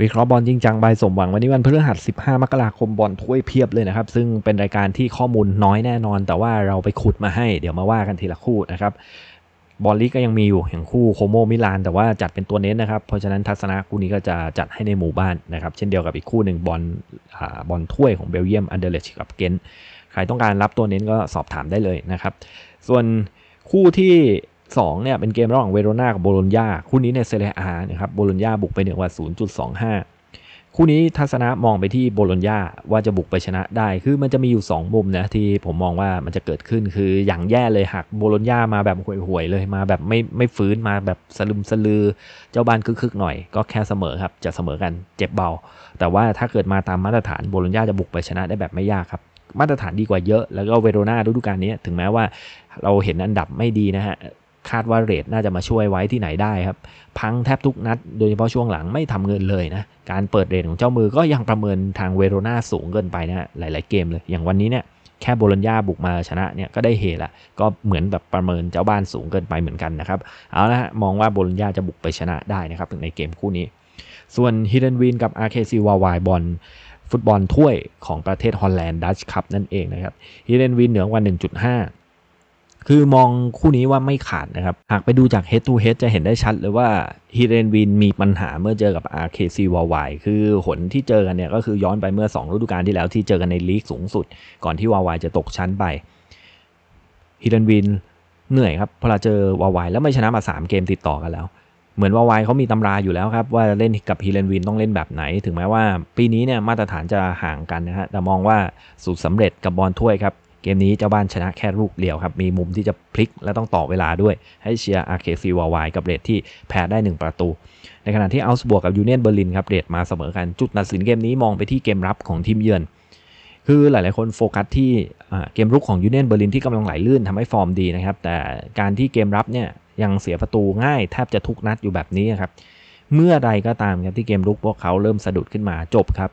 วิเคราะห์บอลจริงจังใบสมหวังวันนี้วันพฤหัส 15 มกราคมบอลถ้วยเพียบเลยนะครับ ซึ่งเป็นรายการที่ข้อมูลน้อยแน่นอน แต่ว่าเราไปขุดมาให้เดี๋ยวมาว่ากันทีละคู่นะครับบอลลีกก็ยังมีอยู่อย่างคู่โคโมมิลาน แต่ว่าจัดเป็นตัวเน้นนะครับ เพราะฉะนั้นทัศนะคู่นี้ก็จะจัดให้ในหมู่บ้านนะครับ เช่นเดียวกับอีกคู่หนึ่งบอลบอลถ้วยของเบลเยียมอันเดอร์เลชกับเกนใครต้องการรับตัวเน้นก็สอบถามได้เลยนะครับ ส่วนคู่ที่ 2เนี่ยเป็นเกมระหว่างเวโรนากับโบโลญญาคู่นี้ในเซเรียอานะครับโบโลญญาบุกไปเหนือกว่า 0.25 คู่นี้ทัศนะมองไปที่โบโลญญาว่าจะบุกไปชนะได้ คือมันจะมีอยู่ 2 มุมนะที่ผมมองว่ามันจะเกิดขึ้นคืออย่างแย่เลยหักโบโลญญามาแบบห่วยๆเลยมาแบบไม่ไม่ฟื้นมาแบบสลึมสลือ เจ้าบ้านคึกๆหน่อย ก็แค่เสมอครับจะเสมอกันเจ็บเบา แต่ว่าถ้าเกิดมาตามมาตรฐานโบโลญญาจะบุกไปชนะได้แบบไม่ยากครับมาตรฐานดีกว่าเยอะ แล้วก็เวโรนาฤดูกาลนี้ถึงแม้ว่าเราเห็นอันดับไม่ดีนะฮะ คาดว่าเรทน่าจะมาช่วยไว้ที่ไหนได้ครับ พังแทบทุกนัด โดยเฉพาะช่วงหลังไม่ทำเงินเลยนะ การเปิดเรทของเจ้ามือก็ยังประเมินทางเวโรนาสูงเกินไปนะหลาย ๆเกมเลย อย่างวันนี้เนี่ยแค่โบลญญาบุกมาชนะเนี่ยก็ได้เฮละก็เหมือนแบบประเมินเจ้าบ้านสูงเกินไปเหมือนกันนะครับ เอาละฮะมองว่าโบลญญาจะบุกไปชนะได้นะครับในเกมคู่นี้ ส่วนฮิดเดนวินกับ RKC วาวายบอลฟุตบอลถ้วยของประเทศฮอลแลนด์ดัชคัพนั่นเองนะครับฮิดเดนวินเหนือกว่า 1.5 คือมองคู่นี้ว่าไม่ขาดนะครับ หากไปดูจาก head to head จะเห็นได้ชัดเลยว่าฮีเรนวินมีปัญหาเมื่อเจอกับ RKC w y คือหนที่เจอกันเนี่ยก็คือย้อนไปเมื่อ 2 ฤดูกาลที่แล้วที่เจอกันในลีกสูงสุด ก่อนที่วาวายจะตกชั้นไปฮีเรนวินเหนื่อยครับพอเราเจอวาวายแล้วไม่ชนะมา 3 เกมติดต่อกันแล้ว เหมือนวาวายเขามีตำราอยู่แล้วครับ ว่าเล่นกับฮีเรนวินต้องเล่นแบบไหน ถึงแม้ว่าปีนี้เนี่ยมาตรฐานจะห่างกันนะฮะแต่มองว่าสูตรสำเร็จกับบอลถ้วยครับ เกมนี้เจ้าบ้านชนะแค่ลูกเดียวครับ มีมุมที่จะพลิกและต้องต่อเวลาด้วย ให้เชียร์อาร์เคซีวาวายกับเรทที่แพ้ได้ 1 ประตู ในขณะที่อัลส์บวกกับยูเนียนเบอร์ลินครับเรทมาเสมอกันจุดตัดสินเกมนี้มองไปที่เกมรับของทีมเยือน คือหลาย ๆ คนโฟกัสที่เกมรุกของยูเนียนเบอร์ลินที่กำลังไหลลื่นทำให้ฟอร์มดีนะครับ แต่การที่เกมรับเนี่ยยังเสียประตูง่ายแทบจะทุกนัดอยู่แบบนี้ครับเมื่อใดก็ตามครับที่เกมรุกพวกเขาเริ่มสะดุดขึ้นมาจบครับ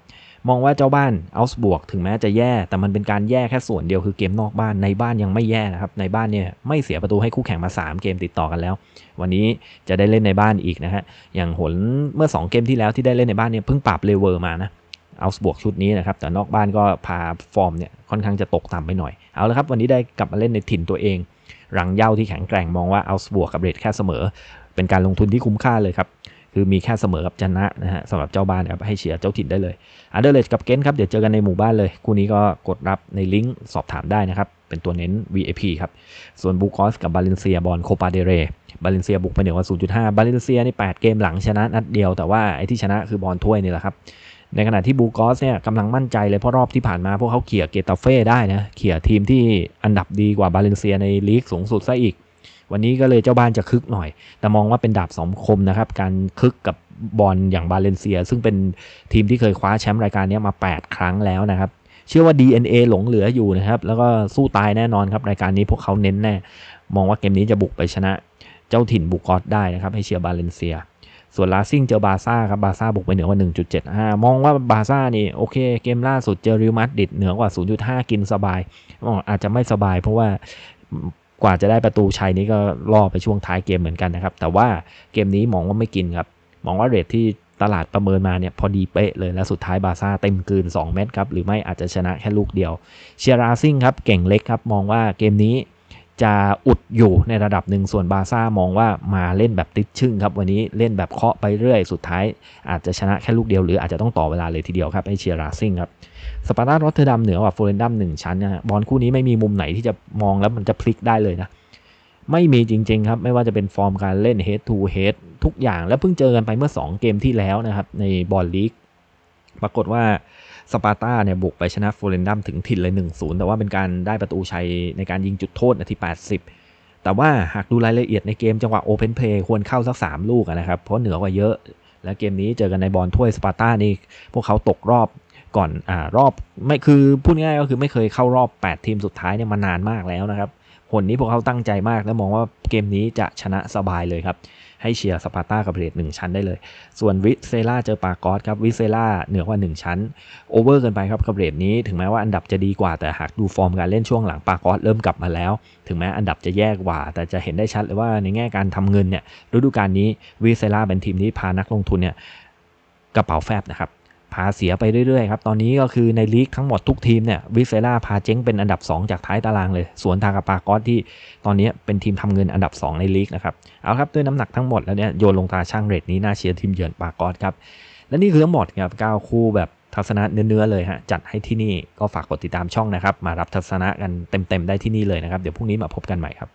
มองว่าเจ้าบ้านอัลส์บวกถึงแม้จะแย่ แต่มันเป็นการแย่แค่ส่วนเดียวคือเกมนอกบ้านในบ้านยังไม่แย่นะครับ ในบ้านเนี่ยไม่เสียประตูให้คู่แข่งมา 3 เกมติดต่อกันแล้ว วันนี้จะได้เล่นในบ้านอีกนะฮะอย่างหนเมื่อ 2 เกมที่แล้วที่ได้เล่นในบ้านเนี่ยเพิ่งปรับเลเวอร์มานะเอัลส์บวกชุดนี้นะครับ แต่นอกบ้านก็พาฟอร์มเนี่ยค่อนข้างจะตกต่ำไปหน่อย เอาละครับ วันนี้ได้กลับมาเล่นในถิ่นตัวเอง รังเย่าที่แข็งแกร่งมองว่าเอัลส์บวกกับเรทแค่เสมอ เป็นการลงทุนที่คุ้มค่าเลยครับ คือมีแค่เสมอกับชนะนะฮะสำหรับเจ้าบ้านครับให้เชียร์เจ้าถิ่นได้เลยอันเดอร์เลดกับเกนครับเดี๋ยวเจอกันในหมู่บ้านเลยคู่นี้ก็กดรับในลิงก์สอบถามได้นะครับเป็นตัวเน้น VIP ครับส่วนบูคอสกับบาเลนเซียบอลโคปาเดเรบาเลนเซียบุกไปเหนือกว่า0.5 บาเลนเซียนี่8เกมหลังชนะนัดเดียวแต่ว่าไอ้ที่ชนะคือบอลถ้วยนี่แหละครับในขณะที่บูกอสเนี่ยกำลังมั่นใจเลยเพราะรอบที่ผ่านมาพวกเขาเขี่ยเกตาเฟ่ได้นะเขี่ยทีมที่อันดับดีกว่าบาเลนเซียในลีกสูงสุดซะอีก วันนี้ก็เลยเจ้าบ้านจะคึกหน่อย แต่มองว่าเป็นดาบสองคมนะครับ การคึกกับบอลอย่างบาเลนเซีย ซึ่งเป็นทีมที่เคยคว้าแชมป์รายการนี้มา 8 ครั้งแล้วนะครับเชื่อว่า DNA หลงเหลืออยู่นะครับ แล้วก็สู้ตายแน่นอนครับ รายการนี้พวกเขาเน้นแน่ มองว่าเกมนี้จะบุกไปชนะ เจ้าถิ่นบุกอตได้นะครับให้เชียร์บาเลนเซีย ส่วนลาซิงเจอบาซ่าครับ บาซ่าบุกไปเหนือกว่า 1.75 มองว่าบาซ่านี่โอเค เกมล่าสุดเจอริวมัดดิดเหนือกว่า 0.5 กินสบายอาจจะไม่สบายเพราะว่า กว่าจะได้ประตูชัยนี้ก็ล่อไปช่วงท้ายเกมเหมือนกันนะครับ แต่ว่าเกมนี้มองว่าไม่กินครับ มองว่าเรทที่ตลาดประเมินมาเนี่ยพอดีเป๊ะเลยและสุดท้ายบาซ่าเต็มกืน 2 เม็ดครับ หรือไม่อาจจะชนะแค่ลูกเดียว เชียราซิงครับ เก่งเล็กครับ มองว่าเกมนี้ จะอุดอยู่ในระดับหนึ่งส่วนบาซ่ามองว่ามาเล่นแบบติดชึ่งครับ วันนี้เล่นแบบเคาะไปเรื่อย สุดท้าย อาจจะชนะแค่ลูกเดียวหรืออาจจะต้องต่อเวลาเลยทีเดียวครับให้เชียราซิงครับสปาร์ตารอตเทอร์ดัมเหนือกว่าโฟเรนดัมหนึ่งชั้นนะฮะบอลคู่นี้ไม่มีมุมไหนที่จะมองแล้วมันจะพลิกได้เลยนะไม่มีจริง ๆ ครับ ไม่ว่าจะเป็นฟอร์มการเล่น head to head ทุกอย่าง แล้วเพิ่งเจอกันไปเมื่อ 2 เกมที่แล้วนะครับ ในบอลลีกปรากฏว่า สปาร์ตาเนี่ยบุกไปชนะโฟเรนดัมถึงถิ่นเลย 1-0 แต่ว่าเป็นการได้ประตูชัยในการยิงจุดโทษนาที 80 แต่ว่าหากดูรายละเอียดในเกมจังหวะโอเพนเพลย์ควรเข้าสัก 3 ลูกนะครับ เพราะเหนือกว่าเยอะ และเกมนี้เจอกันในบอลถ้วยสปาร์ตานี่พวกเขาตกรอบก่อนอ่ารอบไม่คือพูดง่ายก็คือไม่เคยเข้ารอบ 8 ทีมสุดท้ายเนี่ยมานานมากแล้วนะครับหนนี้พวกเขาตั้งใจมากและมองว่าเกมนี้จะชนะสบายเลยครับ ให้เชียร์สปาร์ตากับเรดหนึ่งชั้นได้เลย ส่วนวิเซล่าเจอปากอสครับวิเซล่าเหนือกว่า 1 ชั้นโอเวอร์เกินไปครับกับเรดนี้ ถึงแม้ว่าอันดับจะดีกว่าแต่หากดูฟอร์มการเล่นช่วงหลังปากอสเริ่มกลับมาแล้ว ถึงแม้อันดับจะแย่กว่า แต่จะเห็นได้ชัดเลยว่าในแง่การทำเงินเนี่ยฤดูกาลนี้วิเซล่าเป็นทีมที่พานักลงทุนเนี่ยกระเป๋าแฟบนะครับ พาเสียไปเรื่อยๆครับตอนนี้ก็คือในลีกทั้งหมดทุกทีมเนี่ยวิเซล่าพาเจ๊งเป็นอันดับ 2 จากท้ายตารางเลย สวนทางกับปากอสที่ตอนนี้เป็นทีมทำเงินอันดับ 2 ในลีกนะครับเอาครับด้วยน้ำหนักทั้งหมดแล้วเนี่ยโยนลงตาช่างเรทนี้น่าเชียร์ทีมเยือนปากอสครับและนี่คือทั้งหมดครับ9คู่แบบทัศนะเนื้อๆเลยฮะจัดให้ที่นี่ก็ฝากกดติดตามช่องนะครับ มารับทัศนะกันเต็มๆได้ที่นี่เลยนะครับ เดี๋ยวพรุ่งนี้มาพบกันใหม่ครับ